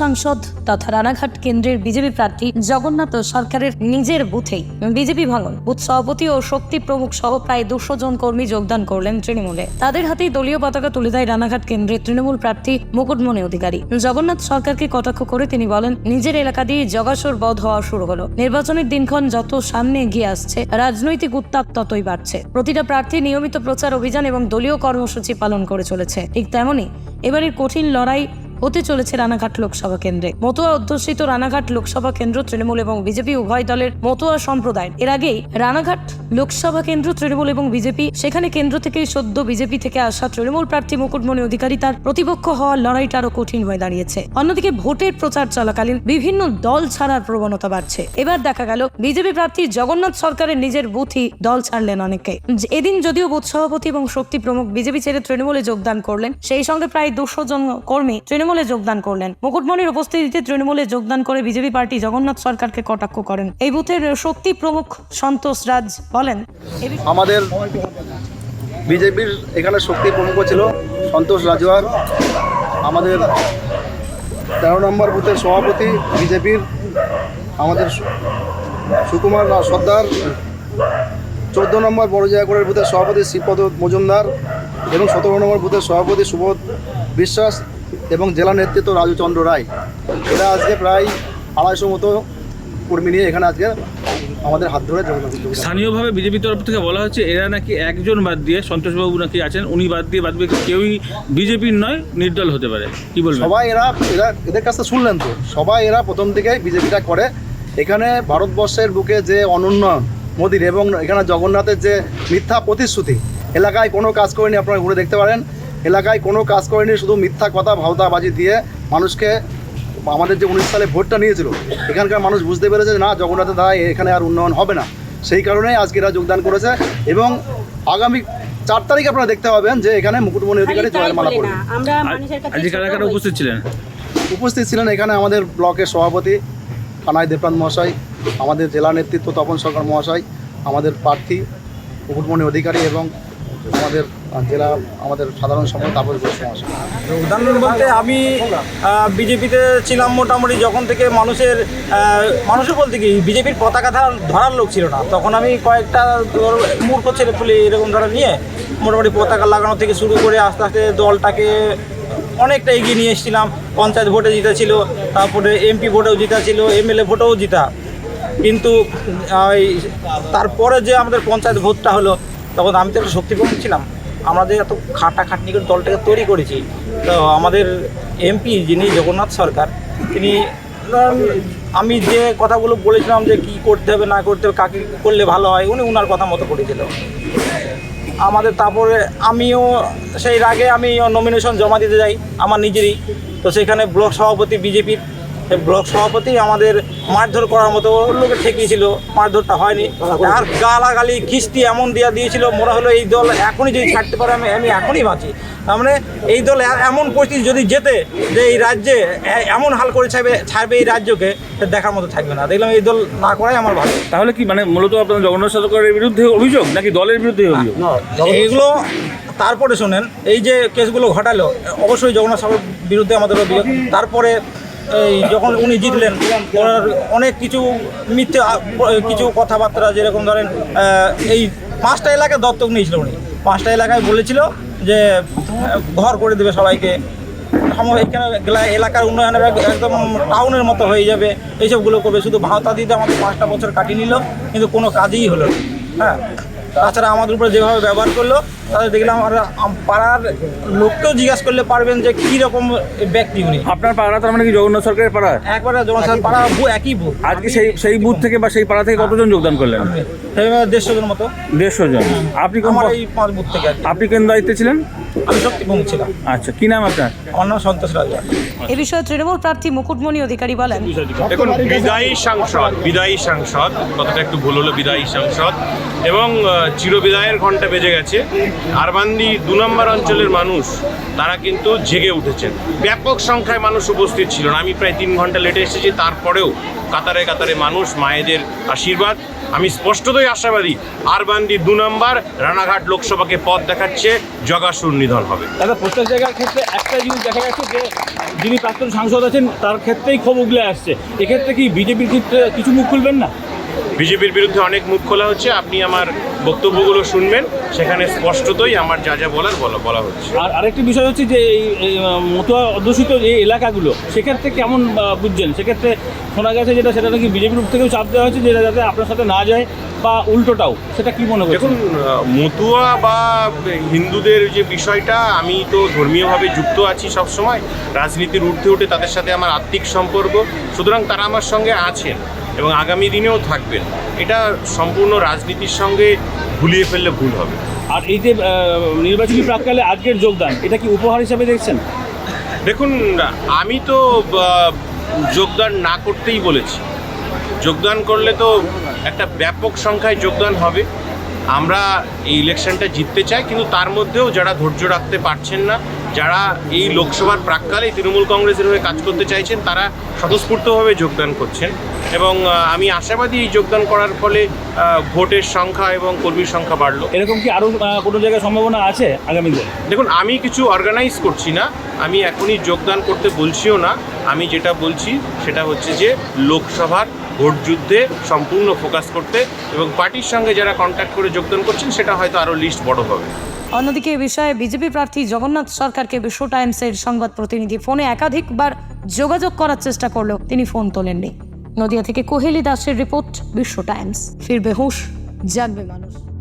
সাংসদ তথা রানাঘাট কেন্দ্রের বিজেপি প্রার্থী জগন্নাথ সরকারের নিজের বুথেই বিজেপি ভাঙন। বুথ সভাপতি ও শক্তি প্রমুখ সহ প্রায় দুশো জন কর্মী যোগদান করলেন তৃণমূলে। তাদের হাতেই দলীয় পতাকা তুলে দেয় রানাঘাট কেন্দ্রের তৃণমূল প্রার্থী মুকুটমণি অধিকারী। জগন্নাথ সরকারকে কটাক্ষ করে তিনি বলেন, নিজের এলাকা দিয়ে জগাসর বধ হওয়া শুরু হলো। নির্বাচনের দিনক্ষণ যত সামনে এগিয়ে আসছে, রাজনৈতিক উত্তাপ ততই বাড়ছে। প্রতিটা প্রার্থী নিয়মিত প্রচার, অভিযান এবং দলীয় কর্মসূচি পালন করে চলেছে। ঠিক তেমনই এবারের কঠিন লড়াই হতে চলেছে রানাঘাট লোকসভা কেন্দ্রে। মতুয়া অধ্যুষিত রানাঘাট লোকসভা কেন্দ্র তৃণমূল এবং বিজেপি উভয় দলের মতুয়া সম্প্রদায় এর আগেই রানাঘাট লোকসভা কেন্দ্র তৃণমূল এবং বিজেপি, সেখানে কেন্দ্র থেকেই সদ্য বিজেপি থেকে আসা তৃণমূল প্রার্থী মুকুটমণি অধিকারী তার প্রতিপক্ষ হওয়ার লড়াইটা আরও কঠিন হয়ে দাঁড়িয়েছে। অন্যদিকে ভোটের প্রচার চলাকালীন বিভিন্ন দল ছাড়ার প্রবণতা বাড়ছে। এবার দেখা গেল, বিজেপি প্রার্থী জগন্নাথ সরকারের নিজের বুথই দল ছাড়লেন অনেকে। এদিন যদিও বুথ সভাপতি এবং শক্তি প্রমুখ বিজেপি ছেড়ে তৃণমূলে যোগদান করলেন, সেই সঙ্গে প্রায় দুশো জন কর্মী তৃণমূলে যোগদান করলেন। মুকুটমণির উপস্থিতিতে তৃণমূলে যোগদান করে বিজেপি পার্টি জগন্নাথ সরকারকে কটাক্ষ করেন। এই বুথের শক্তি প্রমুখ সন্তোষ রাজ বলেন আমাদের বিজেপির এখানে শক্তি প্রমুখ ছিল সন্তোষ রাজওয়ার আমাদের তেরো নম্বর বুথের সভাপতি বিজেপির আমাদের সুকুমার সর্দার। চোদ্দ নম্বর বড় জায়গাগড়ের বুথের সভাপতি শ্রীপদ মজুমদার এবং সতেরো নম্বর বুথের সভাপতি সুবোধ বিশ্বাস। এবং জেলা নেতৃত্ব রাজু চন্দ্র রায়। এরা আজকে প্রায় আড়াইশো মতো কর্মী নিয়ে এখানে আজকে আমাদের হাত ধরে স্থানীয়ভাবে বিজেপির তরফ থেকে বলা হচ্ছে এরা নাকি একজন বাদ দিয়ে সন্তোষবাবু নাকি আছেন উনি বাদ দিয়ে বাদ কেউই বিজেপির নয় নির্দল হতে পারে। কি বলবেন? সবাই এরা এরা এদের কাছে শুনলেন তো? সবাই এরা প্রথম থেকেই বিজেপিটা করে। এখানে ভারতবর্ষের বুকে যে অনুন্নয়ন মোদির এবং এখানে জগন্নাথের যে মিথ্যা প্রতিশ্রুতি এলাকায় কোনো কাজ করেনি আপনারা ঘুরে দেখতে পারেন। এলাকায় কোনো কাজ করেনি শুধু মিথ্যা কথা ভাওতাবাজি দিয়ে মানুষকে আমাদের যে উনিশ সালে ভোটটা নিয়েছিল এখানকার মানুষ বুঝতে পেরেছে যে না জগন্নাথের দ্বারা এখানে আর উন্নয়ন হবে না। সেই কারণেই আজকে এরা যোগদান করেছে এবং আগামী চার তারিখ আপনারা দেখতে পাবেন যে এখানে মুকুটমণি অধিকারী জয়ের মালা পড়বে। উপস্থিত ছিলেন? উপস্থিত ছিলেন এখানে আমাদের ব্লকের সভাপতি কানাই দেবপ্রান্ত মহাশয় আমাদের জেলা নেতৃত্ব তপন সরকার মহাশয় আমাদের প্রার্থী মুকুটমণি অধিকারী এবং আমাদের জেলা আমাদের সাধারণ সম্পাদক তাপস মহাশয়। উদাহরণ বলতে আমি বিজেপিতে ছিলাম মোটামুটি যখন থেকে মানুষের আহ, মানুষও বলতে কি বিজেপির পতাকা ধরা- ধরার লোক ছিল না। তখন আমি কয়েকটা মূর্খ ছেলে পুলে এরকম ধরা নিয়ে মোটামুটি পতাকা লাগানো থেকে শুরু করে আস্তে আস্তে দলটাকে অনেকটা এগিয়ে নিয়ে এসেছিলাম। পঞ্চায়েত ভোটে জিতা ছিল তারপরে এমপি ভোটেও জিতা ছিল এমএলএ ভোটেও জিতা। কিন্তু এই তারপরে যে আমাদের পঞ্চায়েত ভোটটা হলো তখন আমি তো একটা শক্তি প্রমুখ ছিলাম। আমাদের এত খাটা খাটনি করে দলটাকে তৈরি করেছি। তো আমাদের এমপি যিনি জগন্নাথ সরকার, তিনি আমি যে কথাগুলো বলেছিলাম যে কি করতে হবে, না করতে হবে, কাকে করলে ভালো হয়, উনি উনার কথা মতো করেছিল। আমাদের তারপরে আমিও সেই রাগে আমি নমিনেশন জমা দিতে যাই, আমার নিজেরই। তো সেখানে ব্লক সভাপতি, বিজেপির ব্লক সভাপতি আমাদের মারধর করার মতো লোকে ঠেকিয়েছিল মারধরটা হয়নি। আর গালাগালি কিস্তি এমন দেওয়া দিয়েছিল মনে হলো এই দল এখনই যদি ছাড়তে পারে আমি আমি এখনই বাঁচি। তার মানে এই দল এমন পরিস্থিতি যদি যেতে যে এই রাজ্যে এমন হাল করে ছাড়বে ছাড়বে এই রাজ্যকে দেখার মতো থাকবে না। দেখলাম এই দল না করাই আমার ভালো। তাহলে কি মানে মূলত আপনার জগন্নাথ সরকারের বিরুদ্ধে অভিযোগ নাকি দলের বিরুদ্ধে অভিযোগ? এগুলো তারপরে শোনেন এই যে কেসগুলো ঘটালো অবশ্যই জগন্নাথ সাহেবের বিরুদ্ধে আমাদের অভিযোগ তারপরে এই যখন উনি জিতলেন, ওনার অনেক কিছু মিথ্যে কিছু কথাবার্তা যেরকম ধরেন এই পাঁচটা এলাকায় দত্তক নিয়েছিল উনি। পাঁচটা এলাকায় বলেছিল যে ঘর করে দেবে সবাইকে। এখানে এলাকার উন্নয়ন একদম টাউনের মতো হয়ে যাবে, এইসবগুলো করবে। শুধু ভাওতা দিতে আমাদের পাঁচটা বছর কাটিয়ে নিল, কিন্তু কোনো কাজই হলো না। হ্যাঁ। তাছাড়া আমাদের উপরে যেভাবে ব্যবহার করল দেখলাম আর পাড়ার লোককেও জিজ্ঞাসা করলে পারবেন যে কী রকম ব্যক্তি উনি। আপনার পাড়া তার মানে কি জগন্নাথ সরকারের পাড়া? একবারে যেমন স্যার পাড়া বু একই বুথ আজকে সেই সেই বুথ থেকে বা সেই পাড়া থেকে কতজন যোগদান করলেন? দেড়শো জন মতো। দেড়শো জন। আপনি কোন আমার এই পাঁচ বুথ থেকে আপনি কোন দায়িত্বে ছিলেন? আমি শক্তি পৌঁছছিলাম আচ্ছা কি নাম আপনার? আমার নাম সন্তোষ রাজা। এ বিষয়ে তৃণমূল প্রার্থী মুকুটমণি অধিকারী বলেন। দেখুন বিদায়ী সাংসদ বিদায়ী সাংসদ কথাটা একটু ভুল হলো বিদায়ী সাংসদ এবং চিরবিদায়ের ঘণ্টা বেজে গেছে। আরবান্দি দু নম্বর অঞ্চলের মানুষ, তারা কিন্তু জেগে উঠেছেন। ব্যাপক সংখ্যায় মানুষ উপস্থিত ছিল না। আমি প্রায় তিন ঘণ্টা লেটে এসেছি, তারপরেও কাতারে কাতারে মানুষ, মায়েদের আশীর্বাদ। আমি স্পষ্টতই আশাবাদী, আরবান্দি দু নম্বর রানাঘাট লোকসভাকে পথ দেখাচ্ছে, জগাসুর নিধন হবে। দাদা, প্রত্যেক জায়গার ক্ষেত্রে একটা জিনিস দেখা যাচ্ছে যে, যিনি প্রাক্তন সাংসদ আছেন, তার ক্ষেত্রেই ক্ষোভ উগলে আসছে। এক্ষেত্রে কি বিজেপির ক্ষেত্রে কিছু মুখ খুলবেন না? বিজেপির বিরুদ্ধে অনেক মুখ খোলা হচ্ছে। আপনি আমার বক্তব্যগুলো শুনবেন। সেখানে স্পষ্টতই আমার যা যা বলার বলা বলা হচ্ছে। আর আরেকটি বিষয় হচ্ছে যে এই মতুয়া অধ্যুষিত যে এলাকাগুলো সেক্ষেত্রে কেমন বুঝছেন? সেক্ষেত্রে শোনা গেছে যেটা সেটা নাকি বিজেপির থেকেও চাপ দেওয়া হয়েছে যেটা যাতে আপনার সাথে না যায় বা উল্টোটাও। সেটা কি মনে করছেন? দেখুন মতুয়া বা হিন্দুদের যে বিষয়টা আমি তো ধর্মীয়ভাবে যুক্ত আছি সব সময় রাজনীতির ঊর্ধ্বে উঠে তাদের সাথে আমার আত্মিক সম্পর্ক। সুতরাং তারা আমার সঙ্গে আছেন। এবং আগামী দিনেও থাকবেন। এটা সম্পূর্ণ রাজনীতির সঙ্গে ভুলিয়ে ফেললে ভুল হবে। আর এই যে নির্বাচনী প্রাককালে আজকের যোগদান এটা কি উপহার হিসাবে দেখছেন? দেখুন আমি তো যোগদান না করতেই বলেছি। যোগদান করলে তো একটা ব্যাপক সংখ্যায় যোগদান হবে। আমরা এই ইলেকশনটা জিততে চাই কিন্তু তার মধ্যেও যারা ধৈর্য রাখতে পারছেন না যারা এই লোকসভার প্রাককালে তৃণমূল কংগ্রেসের হয়ে কাজ করতে চাইছেন তারা স্বতঃস্ফূর্তভাবে যোগদান করছেন। এবং আমি আশাবাদী এই যোগদান করার ফলে ভোটের সংখ্যা এবং কর্মীর সংখ্যা বাড়লো। এরকম কি আরও কোনো জায়গায় সম্ভাবনা আছে আগামী দিনে? দেখুন আমি কিছু অর্গানাইজ করছি না। আমি এখনই যোগদান করতে বলছিও না। আমি যেটা বলছি সেটা হচ্ছে যে লোকসভার ভোট যুদ্ধে সম্পূর্ণ ফোকাস করতে এবং পার্টির সঙ্গে যারা কন্ট্যাক্ট করে যোগদান করছেন সেটা হয়তো আরও লিস্ট বড় হবে। অন্যদিকে এ বিষয়ে বিজেপি প্রার্থী জগন্নাথ সরকারকে বিশ্ব টাইমসের সংবাদ প্রতিনিধি ফোনে একাধিকবার যোগাযোগ করার চেষ্টা করলেও তিনি ফোন তোলেননি। নদিয়া থেকে কোহেলি দাসের রিপোর্ট বিশ্ব টাইমস। ফিরবে হুঁশ জানবে মানুষ।